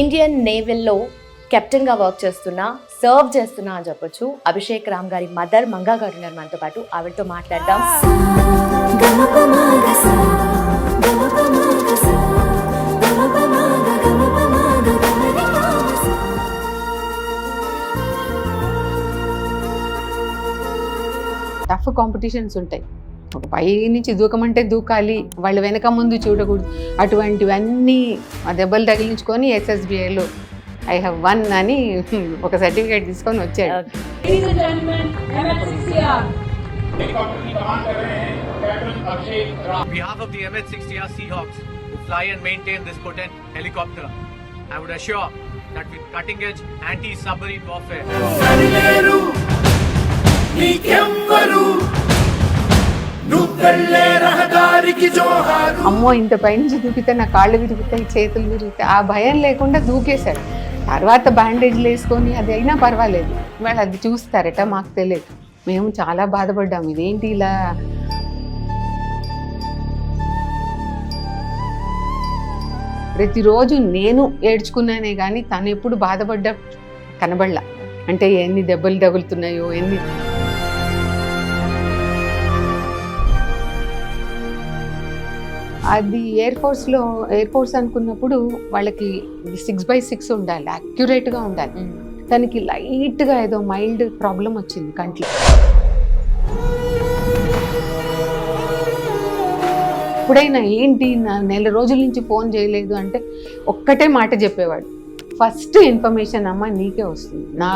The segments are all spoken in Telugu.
ఇండియన్ నేవీల్లో కెప్టెన్గా వర్క్ చేస్తున్నా సర్వ్ చేస్తున్నా అని చెప్పొచ్చు. అభిషేక్ రామ్ గారి మదర్ మంగా గారు ఉన్నారు మనతో పాటు. ఆవిడతో మాట్లాడదాం. టఫ్ కాంపిటీషన్స్ ఉంటాయి. ఒక పై నుంచి దూకమంటే దూకాలి వాళ్ళు వెనక ముందు చూడకూడదు అటువంటివన్నీ ఆ దెబ్బలు తగిలించుకొని ఎస్ఎస్బిఐలో ఐ హ్యావ్ వన్ అని ఒక సర్టిఫికేట్ తీసుకొని వచ్చాడు Ladies and gentlemen, MF6CR. On behalf of the MH-60R Seahawks who fly and maintain this potent helicopter, I would assure that with cutting-edge anti-submarine warfare, నువ్వెళ్ళే రహదారికి జోహారు. అమ్మో ఇంత పైనుంచి దూకితే నా కాళ్ళు విరుగుతాయి చేతులు విరుగుతాయి ఆ భయం లేకుండా దూకేశాడు తర్వాత బ్యాండేజ్లు వేసుకొని అది అయినా పర్వాలేదు. వాళ్ళు అది చూస్తారట మాకు తెలియదు. మేము చాలా బాధపడ్డాము. ఇదేంటి ఇలా? ప్రతిరోజు నేను ఏడ్చుకున్నానే కానీ తను ఎప్పుడు బాధపడ్డ కనబడలా. అంటే ఎన్ని దెబ్బలు తగులుతున్నాయో ఎన్ని అది ఎయిర్ ఫోర్స్లో ఎయిర్ ఫోర్స్ అనుకున్నప్పుడు వాళ్ళకి సిక్స్ బై సిక్స్ ఉండాలి అక్యురేట్గా ఉండాలి. తనకి లైట్గా ఏదో మైల్డ్ ప్రాబ్లం వచ్చింది కంట్లో. ఎప్పుడైనా ఏంటి నా నెల రోజుల నుంచి ఫోన్ చేయలేదు అంటే ఒక్కటే మాట చెప్పేవాడు. ఫస్ట్ ఇన్ఫర్మేషన్ అమ్మ నీకే వస్తుంది. నా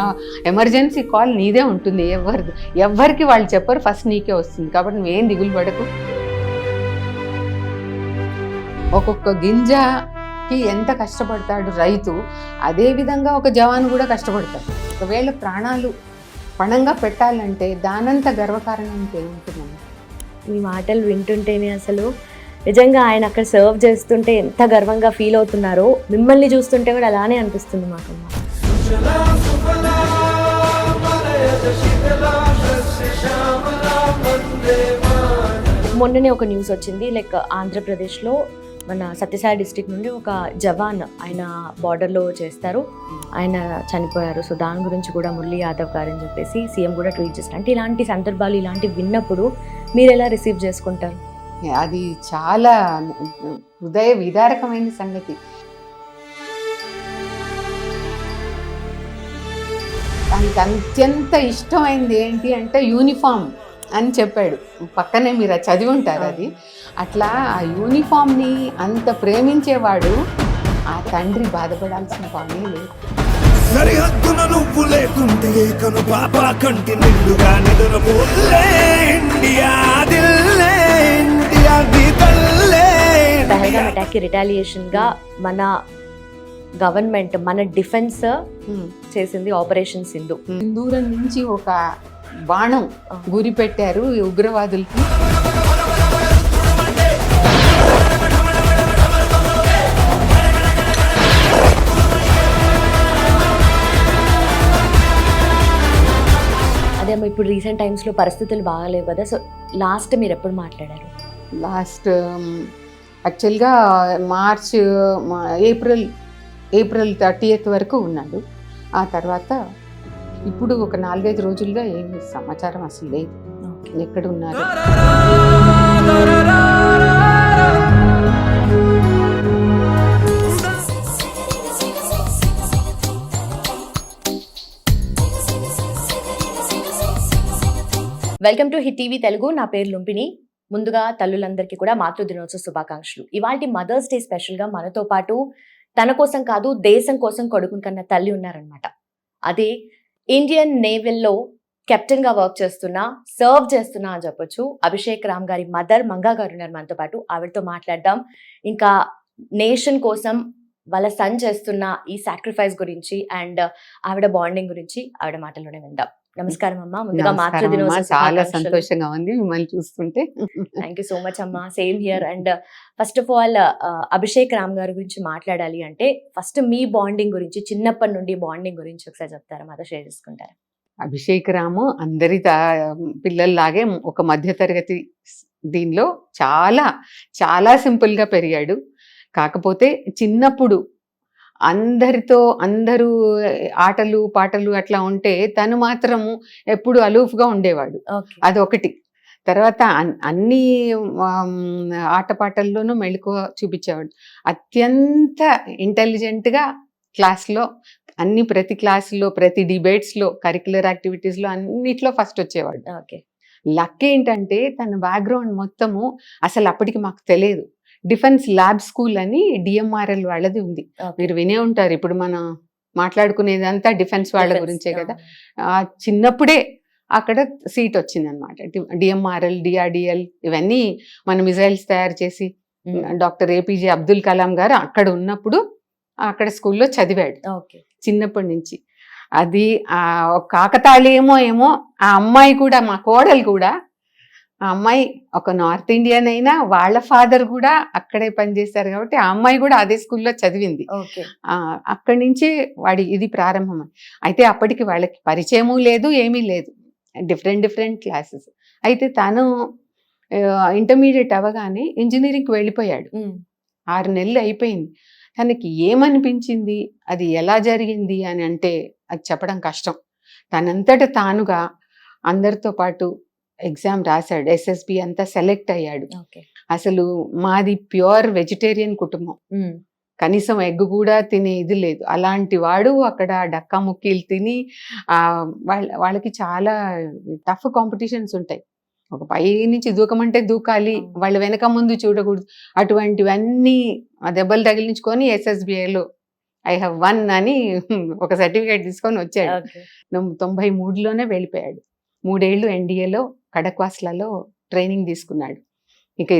ఎమర్జెన్సీ కాల్ నీదే ఉంటుంది. ఎవరిది ఎవరికి వాళ్ళు చెప్పరు ఫస్ట్ నీకే వస్తుంది. కాబట్టి నువ్వేం దిగులు పడకు. ఒక్కొక్క గింజకి ఎంత కష్టపడతాడు రైతు అదే విధంగా ఒక జవాన్ కూడా కష్టపడతాడు. ఒకవేళ ప్రాణాలు పణంగా పెట్టాలంటే దానంత గర్వకారణం ఇంకేముంటుందండి మీ మాటలు వింటుంటేనే అసలు నిజంగా ఆయన అక్కడ సర్వ్ చేస్తుంటే ఎంత గర్వంగా ఫీల్ అవుతున్నారో మిమ్మల్ని చూస్తుంటే కూడా అలానే అనిపిస్తుంది మాకమ్మ. మొన్ననే ఒక న్యూస్ వచ్చింది లైక్ ఆంధ్రప్రదేశ్లో మన సత్యసాయి డిస్టిక్ నుండి ఒక జవాన్ ఆయన బార్డర్లో చేస్తారు. ఆయన చనిపోయారు. సో దాని గురించి కూడా మురళీ యాదవ్ గారు అని చెప్పేసి సీఎం కూడా ట్వీట్ చేస్తారు అంటే ఇలాంటి సందర్భాలు ఇలాంటివి విన్నప్పుడు మీరు ఎలా రిసీవ్ చేసుకుంటారు? అది చాలా హృదయ విదారకమైన సంగతి. దానికి అత్యంత ఇష్టమైంది ఏంటి అంటే యూనిఫామ్ అని చెప్పాడు. పక్కనే మీరు చదివి ఉంటారు అది. అట్లా ఆ యూనిఫామ్ని అంత ప్రేమించేవాడు ఆ తండ్రి బాధపడాల్సిన పని లేదు. సరిహద్దున నువ్వు లేకుంటే కను పాప కంటి నిండుగా నిద్రపోలే ఇండియా పహల్గామ్ అటాక్కి రిటాలియేషన్గా మన గవర్నమెంట్ మన డిఫెన్స్. చేసింది ఆపరేషన్ సింధు. దూరం నుంచి ఒక బాణం గురి పెట్టారు ఈ ఉగ్రవాదులకి. అదేమో ఇప్పుడు రీసెంట్ టైమ్స్లో పరిస్థితులు బాగాలేవు కదా సో లాస్ట్ మీరు ఎప్పుడు మాట్లాడారు లాస్ట్ యాక్చువల్గా మార్చ్ ఏప్రిల్ ఏప్రిల్ థర్టీయత్ వరకు ఉన్నాడు ఆ తర్వాత ఇప్పుడు ఒక నాలుగైదు రోజులుగా ఏమి సమాచారం అసలు లేదు ఎక్కడ ఉన్నారు welcome to Hit TV Telugu. నా పేరు లుంపిని ముందుగా తల్లులందరికీ కూడా మాతృ దినోత్సవ శుభాకాంక్షలు. ఇవాళ మదర్స్ డే స్పెషల్గా మనతో పాటు తన కోసం కాదు దేశం కోసం కొడుకుని కన్న తల్లి ఉన్నారనమాట అదే ఇండియన్ నేవీల్లో కెప్టెన్గా వర్క్ చేస్తున్నా సర్వ్ చేస్తున్నా అని చెప్పొచ్చు. అభిషేక్ రామ్ గారి మదర్ మంగా గారు ఉన్నారు మనతో పాటు. ఆవిడతో మాట్లాడదాం. ఇంకా నేషన్ కోసం వాళ్ళ సన్ చేస్తున్న ఈ సాక్రిఫైస్ గురించి అండ్ ఆవిడ బాండింగ్ గురించి ఆవిడ మాటల్లోనే విందాం. నమస్కారం అమ్మా. ముందుగా మాతృ చాలా. సంతోషంగా ఉంది మిమ్మల్ని చూస్తుంటే. థ్యాంక్ యూ సో మచ్ అమ్మా. Same here and first of all Abhishek Ram గారి గురించి మాట్లాడాలి అంటే ఫస్ట్ మీ బాండింగ్ గురించి చిన్నప్పటి నుండి బాండింగ్ గురించి ఒకసారి చెప్తారా? మాతో షేర్ చేసుకుంటారా? అభిషేక్ రాము అందరి తా- పిల్లల్లాగే ఒక మధ్యతరగతి దీనిలో చాలా చాలా సింపుల్గా పెరిగాడు. కాకపోతే చిన్నప్పుడు అందరితో అందరూ ఆటలు పాటలు అట్లా ఉంటే తను మాత్రము ఎప్పుడు అలూఫ్గా ఉండేవాడు. ఓకే. అదొకటి. తర్వాత అన్- అన్ని ఆటపాటల్లోనూ మెళుకువ చూపించేవాడు. అత్యంత ఇంటెలిజెంట్గా క్లాస్లో అన్ని ప్రతి క్లాసులో ప్రతి డిబేట్స్లో కరిక్యులర్ యాక్టివిటీస్లో అన్నిట్లో ఫస్ట్ వచ్చేవాడు. ఓకే. లక్ ఏంటంటే తన బ్యాక్గ్రౌండ్ మొత్తము అసలు అప్పటికి మాకు తెలియదు. డిఫెన్స్ ల్యాబ్ స్కూల్ అని డిఎంఆర్ఎల్ వాళ్ళది ఉంది. మీరు వినే ఉంటారు. ఇప్పుడు మనం మాట్లాడుకునేదంతా డిఫెన్స్ వాళ్ళ గురించే కదా. ఆ చిన్నప్పుడే అక్కడ సీట్ వచ్చింది అనమాట డిఎంఆర్ఎల్ డిఆర్డిఎల్ ఇవన్నీ మన మిజైల్స్ తయారు చేసి డాక్టర్ ఏపీజే అబ్దుల్ కలాం గారు అక్కడ ఉన్నప్పుడు అక్కడ స్కూల్లో చదివాడు. ఓకే. చిన్నప్పటి నుంచి. అది ఆ ఒక కాకతాళీయమో ఏమో ఆ అమ్మాయి కూడా మా కోడలు కూడా ఆ అమ్మాయి ఒక నార్త్ ఇండియన్ అయినా వాళ్ళ ఫాదర్ కూడా అక్కడే పనిచేశారు కాబట్టి ఆ అమ్మాయి కూడా అదే స్కూల్లో చదివింది. అక్కడి నుంచి వాడి ఇది ప్రారంభం. అయితే అప్పటికి వాళ్ళకి పరిచయము లేదు ఏమీ లేదు. Different different classes. అయితే తను ఇంటర్మీడియట్ అవ్వగానే ఇంజనీరింగ్కి వెళ్ళిపోయాడు. ఆరు నెలలు అయిపోయింది. తనకి ఏమనిపించింది? అది ఎలా జరిగింది? అని అంటే అది చెప్పడం కష్టం. తనంతట తానుగా అందరితో పాటు ఎగ్జామ్ రాశాడు. ఎస్ఎస్బి అంతా సెలెక్ట్ అయ్యాడు. ఓకే. అసలు మాది ప్యూర్ వెజిటేరియన్ కుటుంబం. కనీసం ఎగ్ కూడా తినే ఇది లేదు. అలాంటి వాడు అక్కడ డక్కా ముక్కీలు తిని ఆ, వాళ్ళ వాళ్ళకి చాలా టఫ్ కాంపిటీషన్స్ ఉంటాయి. ఒక పై నుంచి దూకమంటే దూకాలి. వాళ్ళ వెనక ముందు చూడకూడదు. అటువంటివన్నీ ఆ దెబ్బలు తగిలించుకొని ఎస్ఎస్బిఐలో ఐ హ్యావ్ వన్ అని ఒక సర్టిఫికేట్ తీసుకొని వచ్చాడు. తొంభై మూడులోనే వెళ్ళిపోయాడు. మూడేళ్ళు ఎన్డీఏలో కడక్వాస్లలో ట్రైనింగ్ తీసుకున్నాడు. ఇక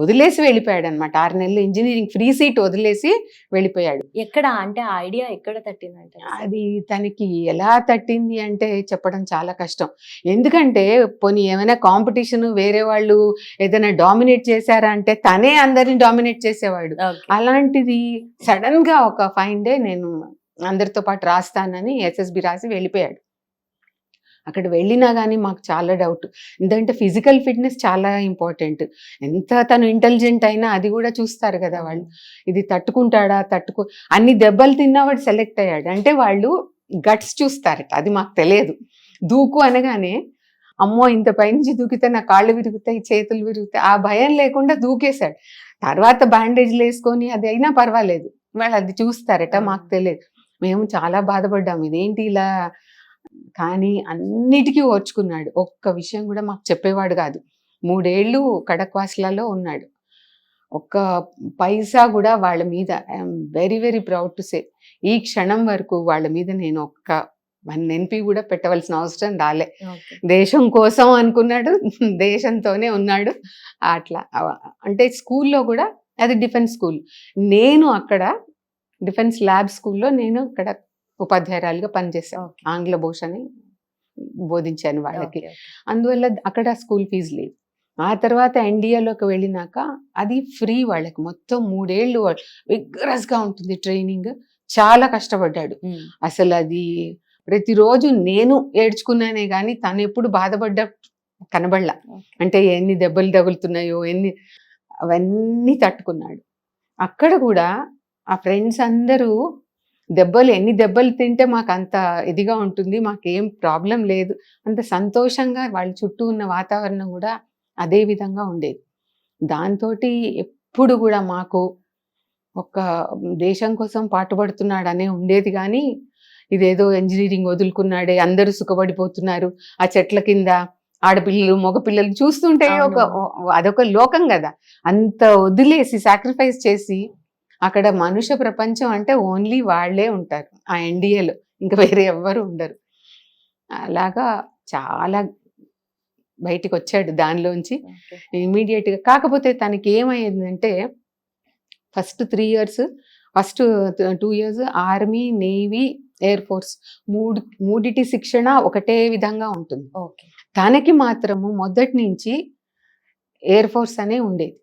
వదిలేసి వెళ్ళిపోయాడు అనమాట ఆరు నెలలు ఇంజనీరింగ్ ఫ్రీ సీట్ వదిలేసి వెళ్ళిపోయాడు. ఎక్కడ అంటే ఆ ఐడియా ఎక్కడ తట్టిందంటే అది తనకి ఎలా తట్టింది అంటే చెప్పడం చాలా కష్టం. ఎందుకంటే పోనీ ఏమైనా కాంపిటీషన్ వేరే వాళ్ళు ఏదైనా డామినేట్ చేశారా అంటే తనే అందరిని డామినేట్ చేసేవాడు. అలాంటిది సడన్గా ఒక ఫైన్ డే నేను అందరితో పాటు రాస్తానని ఎస్ఎస్బి రాసి వెళ్ళిపోయాడు. అక్కడ వెళ్ళినా కానీ మాకు చాలా డౌట్. ఎందుకంటే ఫిజికల్ ఫిట్నెస్ చాలా ఇంపార్టెంట్. ఎంత తను ఇంటెలిజెంట్ అయినా అది కూడా చూస్తారు కదా వాళ్ళు. ఇది తట్టుకుంటాడా? తట్టుకో అన్ని దెబ్బలు తిన్నా వాడు సెలెక్ట్ అయ్యాడు. అంటే వాళ్ళు గట్స్ చూస్తారట. అది మాకు తెలియదు. దూకు అనగానే అమ్మో ఇంత పైనుంచి దూకితే నా కాళ్ళు విరుగుతాయి చేతులు విరుగుతాయి. ఆ భయం లేకుండా దూకేశాడు. తర్వాత బ్యాండేజ్లు వేసుకొని అది అయినా పర్వాలేదు. వాళ్ళు అది చూస్తారట మాకు తెలియదు. మేము చాలా బాధపడ్డాము. ఇదేంటి ఇలా కానీ అన్నిటికీ ఓర్చుకున్నాడు. ఒక్క విషయం కూడా మాకు చెప్పేవాడు కాదు. మూడేళ్ళు కడక్వాస్లలో ఉన్నాడు. ఒక్క పైసా కూడా వాళ్ళ మీద I'm very very proud to say ఈ క్షణం వరకు వాళ్ళ మీద నేను ఒక్క వన్ ఎన్పి కూడా పెట్టవలసిన అవసరం రాలే. దేశం కోసం అనుకున్నాడు దేశంతోనే ఉన్నాడు. అట్లా అంటే స్కూల్లో కూడా అది డిఫెన్స్ స్కూల్. నేను అక్కడ డిఫెన్స్ ల్యాబ్ స్కూల్లో నేను అక్కడ ఉపాధ్యాయురాలుగా పనిచేశాను ఓకే. ఆంగ్ల భాషని బోధించాను వాళ్ళకి. అందువల్ల అక్కడ స్కూల్ ఫీజు లేదు. ఆ తర్వాత ఎన్డీఏలోకి వెళ్ళినాక అది ఫ్రీ వాళ్ళకి. మొత్తం మూడేళ్ళు విగ్రస్గా ఉంటుంది ట్రైనింగ్. చాలా కష్టపడ్డాడు. అసలు అది ప్రతిరోజు నేను ఏడ్చుకున్నానే కానీ తను ఎప్పుడు బాధపడ్డ కనబడలా. అంటే ఎన్ని దెబ్బలు తగులుతున్నాయో ఎన్ని అవన్నీ తట్టుకున్నాడు. అక్కడ కూడా ఆ ఫ్రెండ్స్ అందరూ దెబ్బలు ఎన్ని దెబ్బలు తింటే మాకు అంత ఇదిగా ఉంటుంది మాకేం ప్రాబ్లం లేదు. అంత సంతోషంగా వాళ్ళ చుట్టూ ఉన్న వాతావరణం కూడా అదే విధంగా ఉండేది. దాంతో ఎప్పుడు కూడా మాకు ఒక దేశం కోసం పాటుపడుతున్నాడనే ఉండేది కానీ ఇదేదో ఇంజనీరింగ్ వదులుకున్నాడే అందరూ సుఖపడిపోతున్నారు. ఆ చెట్ల కింద ఆడపిల్లలు మగపిల్లలు చూస్తుంటే ఒక అదొక లోకం కదా. అంత వదిలేసి సాక్రిఫైస్ చేసి అక్కడ మనుష్య ప్రపంచం అంటే ఓన్లీ వాళ్ళే ఉంటారు. ఆ ఎన్డీఏలో ఇంకా వేరే ఎవ్వరు ఉండరు. అలాగా చాలా బయటికి వచ్చాడు దానిలోంచి ఓకే. ఇమీడియట్గా కాకపోతే తనకి ఏమైందంటే first three years first two years army navy air force మూడు మూడిటి శిక్షణ ఒకటే విధంగా ఉంటుంది. ఓకే. తనకి మాత్రము మొదటి నుంచి ఎయిర్ ఫోర్స్ అనే ఉండేది.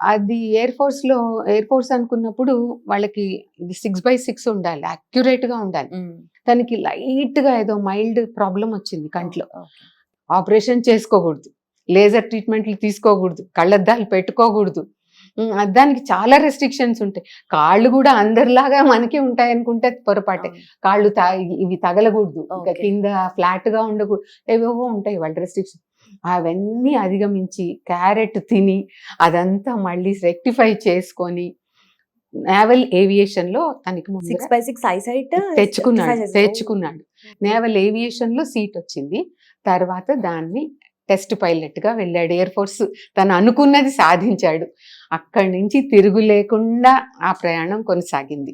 అది ఎయిర్ ఫోర్స్లో ఎయిర్ ఫోర్స్ అనుకున్నప్పుడు వాళ్ళకి ఇది సిక్స్ బై సిక్స్ ఉండాలి accurate గా ఉండాలి. తనకి లైట్గా ఏదో మైల్డ్ ప్రాబ్లం వచ్చింది కంట్లో. ఆపరేషన్ చేసుకోకూడదు లేజర్ ట్రీట్మెంట్లు తీసుకోకూడదు కళ్ళద్దాలు పెట్టుకోకూడదు. దానికి చాలా రెస్ట్రిక్షన్స్ ఉంటాయి. కాళ్ళు కూడా అందరిలాగా మనకి ఉంటాయి అనుకుంటే పొరపాటే. కాళ్ళు ఇవి తగలకూడదు. కింద ఫ్లాట్గా ఉండకూడదు. ఏవేవో ఉంటాయి వాళ్ళ రెస్ట్రిక్షన్ అవన్నీ అధిగమించి క్యారెట్ తిని అదంతా మళ్ళీ రెక్టిఫై చేసుకొని నేవల్ ఏవియేషన్లో తనకి సిక్స్ బై సిక్స్ ఐసైట్ తెచ్చుకున్నాడు తెచ్చుకున్నాడు. నేవల్ ఏవియేషన్లో సీట్ వచ్చింది. తర్వాత దాన్ని టెస్ట్ పైలట్గా వెళ్ళాడు. ఎయిర్ ఫోర్స్ తను అనుకున్నది సాధించాడు. అక్కడి నుంచి తిరుగు లేకుండా ఆ ప్రయాణం కొనసాగింది.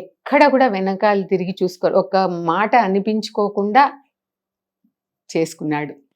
ఎక్కడ కూడా వెనకాల తిరిగి చూసుకో ఒక మాట అనిపించుకోకుండా చేసుకున్నాడు.